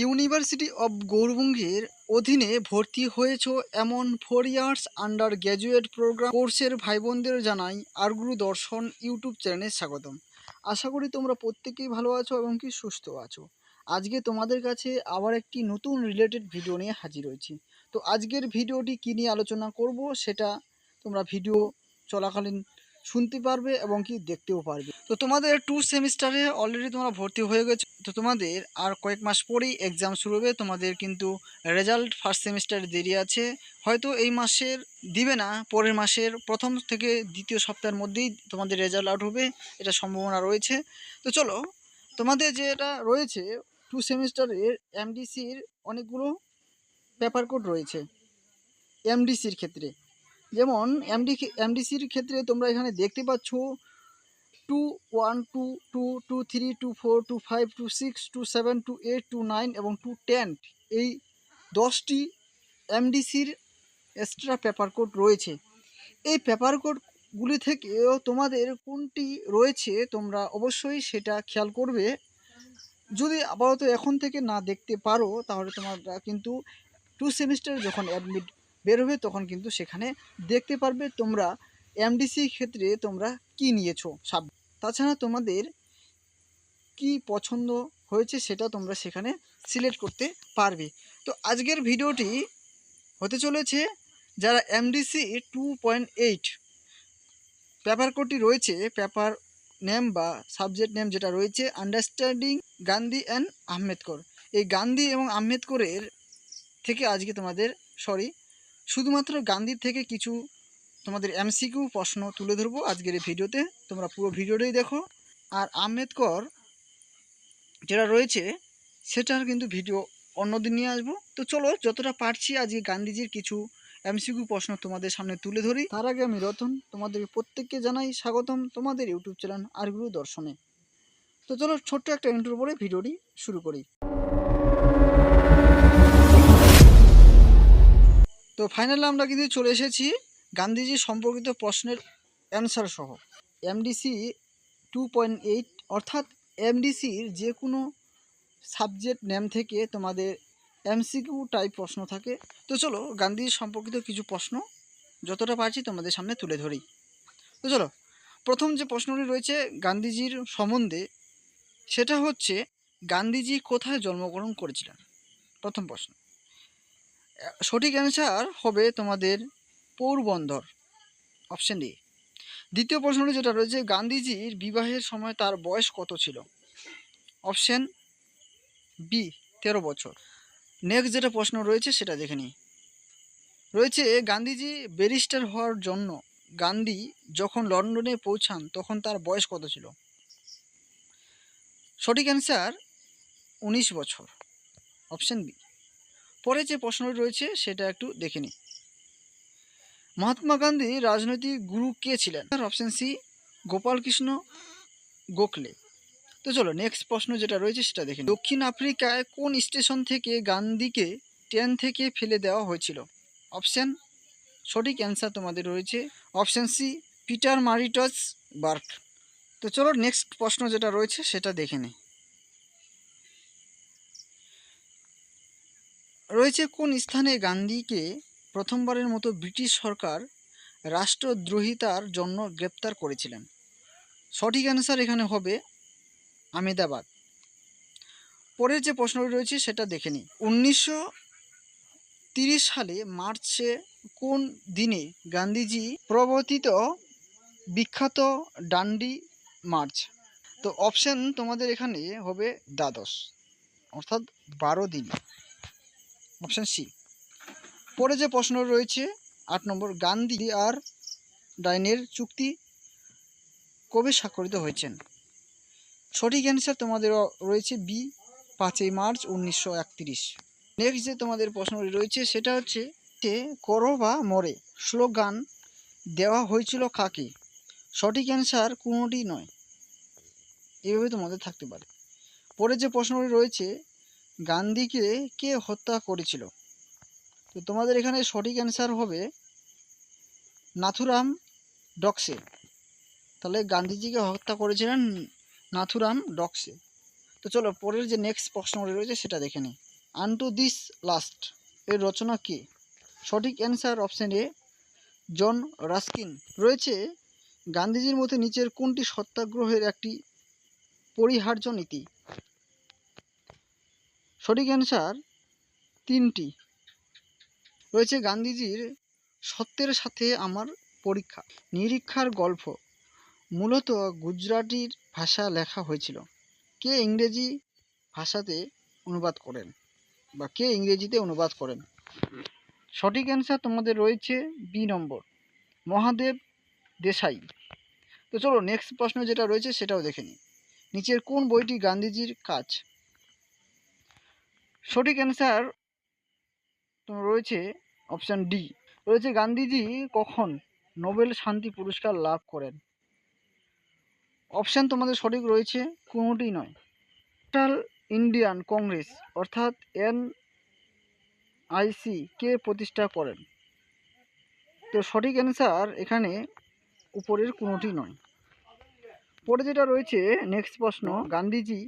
University of গৌরবঙ্গের অধীনে ভর্তি হয়েছ এমন four years under graduate program কোর্সের ভাই বোনদের জানাই আরগুরু দর্শন ইউটিউব চ্যানেলে স্বাগতম। আশা করি তোমরা প্রত্যেকেই ভালো আছো এবং কি সুস্থ আছো। আজকে তোমাদের কাছে আবার একটি নতুন রিলেটেড ভিডিও নিয়ে হাজির হয়েছি। তো আজকের ভিডিওটি কী নিয়ে আলোচনা করব সেটা তোমরা ভিডিও চলাকালীন শুনতে পারবে এবং কি দেখতেও পারবে। তো তোমাদের টু সেমিস্টারে অলরেডি তোমরা ভর্তি হয়ে গেছো। তো তোমাদের আর কয়েক মাস পরেই এক্সাম শুরু হবে। তোমাদের কিন্তু রেজাল্ট ফার্স্ট সেমিস্টারে দেরি আছে। হয়তো এই মাসের দিবে না, পরের মাসের প্রথম থেকে দ্বিতীয় সপ্তাহের মধ্যেই তোমাদের রেজাল্ট আউট হবে। এটা সম্ভাবনা রয়েছে। তো চলো, তোমাদের যেটা রয়েছে টু সেমিস্টারের এমডিসির অনেকগুলো পেপার কোড রয়েছে। এমডিসির ক্ষেত্রে। যেমন এমডি এমডিসির ক্ষেত্রে তোমরা এখানে দেখতে পাচ্ছ two one two two two three two four two five two six two seven two eight two nine এবং টু টেন এই দশটি এমডিসির এক্সট্রা পেপার কোড রয়েছে। এই পেপার কোডগুলি থেকেও তোমাদের কোনটি রয়েছে তোমরা অবশ্যই সেটা খেয়াল করবে। যদি আপাতত এখন থেকে না দেখতে পারো, তাহলে তোমরা কিন্তু টু সেমিস্টার যখন অ্যাডমিট বের হবে, তখন কিন্তু সেখানে দেখতে পারবে তোমরা এমডিসি ক্ষেত্রে তোমরা কি নিয়েছো সাব। তাছাড়া তোমাদের কি পছন্দ হয়েছে সেটা তোমরা সেখানে সিলেক্ট করতে পারবে। তো আজকের ভিডিওটি হতে চলেছে যারা MDC two point eight paper কোডটি রয়েছে পেপার নেম বা সাবজেক্ট নেম যেটা রয়েছে আন্ডারস্ট্যান্ডিং গান্ধী অ্যান্ড আহমেদকর এই গান্ধী এবং আহমেদকরের থেকে আজকে তোমাদের সরি শুধুমাত্র গান্ধীর থেকে কিছু তোমাদের এমসিকিউ প্রশ্ন তুলে ধরবো আজকের এই ভিডিওতে। তোমরা পুরো ভিডিওটাই দেখো। আর আম্বেদকর যেটা রয়েছে, সেটার কিন্তু ভিডিও অন্যদিন নিয়ে আসব। তো চলো, যতটা পারছি আজকে গান্ধীজির কিছু এমসিকিউ প্রশ্ন তোমাদের সামনে তুলে ধরি। তার আগে আমি রতন, তোমাদের প্রত্যেককে জানাই স্বাগতম তোমাদের ইউটিউব চ্যানেল আরগুরু দর্শনে। তো চলো, ছোট্ট একটা ইন্টার পরে ভিডিওটি শুরু করি। ফাইনালি আমরা কিন্তু চলে এসেছি গান্ধীজি সম্পর্কিত প্রশ্নের অ্যান্সার সহ। এমডিসি টু পয়েন্ট এইট অর্থাৎ এমডিসির যে কোনো সাবজেক্ট নেম থেকে তোমাদের এমসিকিউ টাইপ প্রশ্ন থাকে। তো চলো গান্ধীজি সম্পর্কিত কিছু প্রশ্ন যতটা পারছি তোমাদের সামনে তুলে ধরি। তো চলো, প্রথম যে প্রশ্নটি রয়েছে গান্ধীজির সম্বন্ধে, সেটা হচ্ছে গান্ধীজি কোথায় জন্মগ্রহণ করেছিলেন? প্রথম প্রশ্ন। সঠিক অ্যান্সার হবে তোমাদের পৌরবন্দর অপশন ডি দ্বিতীয় প্রশ্নটি যেটা রয়েছে, গান্ধীজির বিবাহের সময় তার বয়স কত ছিল? অপশন বি তেরো বছর। নেক্সট যেটা প্রশ্ন রয়েছে, সেটা দেখে নিই। রয়েছে, গান্ধীজি ব্যারিস্টার হওয়ার জন্য গান্ধী যখন লন্ডনে পৌঁছান, তখন তার বয়স কত ছিল? সঠিক অ্যান্সার উনিশ বছর অপশন বি পরে যে প্রশ্নটি রয়েছে সেটা একটু দেখে নিই। মহাত্মা গান্ধী রাজনৈতিক গুরু কে ছিলেন? Option C Gopalkrishna Gokhale. তো চলো নেক্সট প্রশ্ন যেটা রয়েছে সেটা দেখে দক্ষিণ আফ্রিকায় কোন স্টেশন থেকে গান্ধীকে ট্রেন থেকে ফেলে দেওয়া হয়েছিল? অপশান সঠিক অ্যান্সার তোমাদের রয়েছে। Option C Peter মারিটস bark. তো চলো নেক্সট প্রশ্ন যেটা রয়েছে সেটা দেখে নিই। রয়েছে কোন স্থানে গান্ধীকে প্রথমবারের মতো ব্রিটিশ সরকার রাষ্ট্রদ্রোহিতার জন্য গ্রেপ্তার করেছিলেন? সঠিক অ্যান্সার এখানে হবে আমেদাবাদ। পরের যে প্রশ্নটি রয়েছে সেটা দেখে নিই। উনিশশো সালে মার্চে কোন দিনে গান্ধীজি প্রবর্তিত বিখ্যাত ডান্ডি মার্চ? তো অপশন তোমাদের এখানে হবে দ্বাদশ, অর্থাৎ বারো দিন। Option C. পরে যে প্রশ্ন রয়েছে, আট নম্বর, গান্ধী আর ডাইনের চুক্তি কবে স্বাক্ষরিত হয়েছেন? সঠিক অ্যান্সার তোমাদের রয়েছে বি, পাঁচই মার্চ উনিশশো একত্রিশ। নেক্সট যে তোমাদের প্রশ্নটি রয়েছে, সেটা হচ্ছে যে করো বা মরে, স্লোগান দেওয়া হয়েছিল কাকে? সঠিক অ্যান্সার কোনোটি নয়। এভাবে তোমাদের থাকতে পারে। পরে যে প্রশ্নটি রয়েছে গান্ধীকে কে হত্যা করেছিল? তো তোমাদের এখানে সঠিক অ্যান্সার হবে নাথুরাম ডক্সে। তাহলে গান্ধীজিকে হত্যা করেছিলেন নাথুরাম ডক্সে। তো চলো পরের যে নেক্সট প্রশ্নটি রয়েছে সেটা দেখে নিই। আনটু দিস লাস্ট এর রচনা কে? সঠিক answer option A John Ruskin. রয়েছে গান্ধীজির মতে নিচের কোনটি সত্যাগ্রহের একটি পরিহার্য নীতি? সঠিক অ্যান্সার তিনটি। রয়েছে গান্ধীজির সত্যের সাথে আমার পরীক্ষা, নিরীক্ষার গল্প। মূলত গুজরাটির ভাষা লেখা হয়েছিল। কে ইংরেজি ভাষাতে অনুবাদ করেন বা কে ইংরেজিতে অনুবাদ করেন? সঠিক অ্যান্সার তোমাদের রয়েছে বি নম্বর, মহাদেব দেশাই। তো চলো নেক্সট প্রশ্ন যেটা রয়েছে সেটাও দেখে নিই। নিচের কোন বইটি গান্ধীজির কাজ? সঠিক অ্যান্সার রয়েছে অপশান ডি রয়েছে গান্ধীজি কখন নোবেল শান্তি পুরস্কার লাভ করেন? অপশান তোমাদের সঠিক রয়েছে কোনোটি নয়। ন্যাশনাল ইন্ডিয়ান কংগ্রেস অর্থাৎ এন আইসি কে প্রতিষ্ঠা করেন? তো সঠিক অ্যান্সার এখানে উপরের কোনোটি নয়। পরে যেটা রয়েছে নেক্সট প্রশ্ন, গান্ধীজি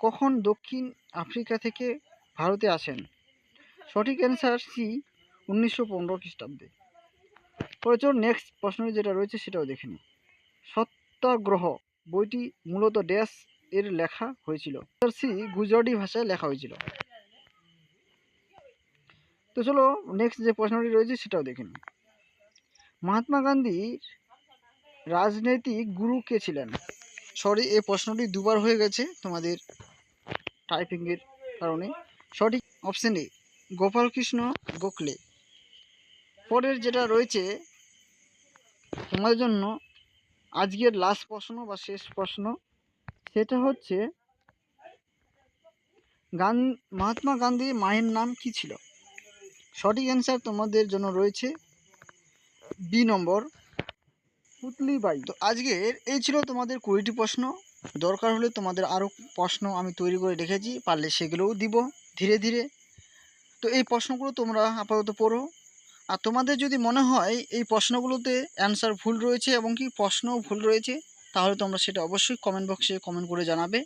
কখন দক্ষিণ আফ্রিকা থেকে ভারতে আসেন। সঠিক অ্যান্সার সি উনিশশো পনেরো খ্রিস্টাব্দে। পরে নেক্সট প্রশ্ন যেটা রয়েছে সেটাও দেখে নিই সত্যাগ্রহ বইটি মূলত ড্যাশ এর লেখা হয়েছিল। সি গুজরাটি ভাষায় লেখা হয়েছিল। তো চলো নেক্সট যে প্রশ্নটি রয়েছে সেটাও দেখে নিই। মহাত্মা গান্ধীর রাজনৈতিক গুরু কে ছিলেন? সরি এই প্রশ্নটি দুবার হয়ে গেছে তোমাদের টাইপিংয়ের কারণে। সঠিক অপশন গোপালকৃষ্ণ গোখলে। পরের যেটা রয়েছে তোমাদের জন্য আজকের লাস্ট প্রশ্ন বা শেষ প্রশ্ন, সেটা হচ্ছে, গান, মহাত্মা গান্ধীর মায়ের নাম কি ছিল? সঠিক অ্যান্সার তোমাদের জন্য রয়েছে বি নম্বর, পুতলিবাই। তো আজকের এই ছিল তোমাদের কুড়িটি প্রশ্ন। দরকার হলে তোমাদের আরও প্রশ্ন আমি তৈরি করে রেখেছি, পারলে সেগুলোও দিব। ধীরে ধীরে। তো এই প্রশ্নগুলো তোমরা আপাতত পড়ো। আর তোমাদের যদি মনে হয় এই প্রশ্নগুলোতে অ্যান্সার ভুল রয়েছে এবং কি প্রশ্নও ভুল রয়েছে, তাহলে তোমরা সেটা অবশ্যই কমেন্ট বক্সে কমেন্ট করে জানাবে।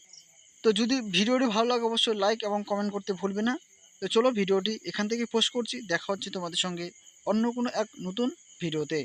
তো যদি ভিডিওটি ভালো লাগে, অবশ্যই লাইক এবং কমেন্ট করতে ভুলবে না। তো চলো ভিডিওটি এখান থেকে পোস্ট করছি। দেখা হচ্ছে তোমাদের সঙ্গে অন্য কোনো এক নতুন ভিডিওতে।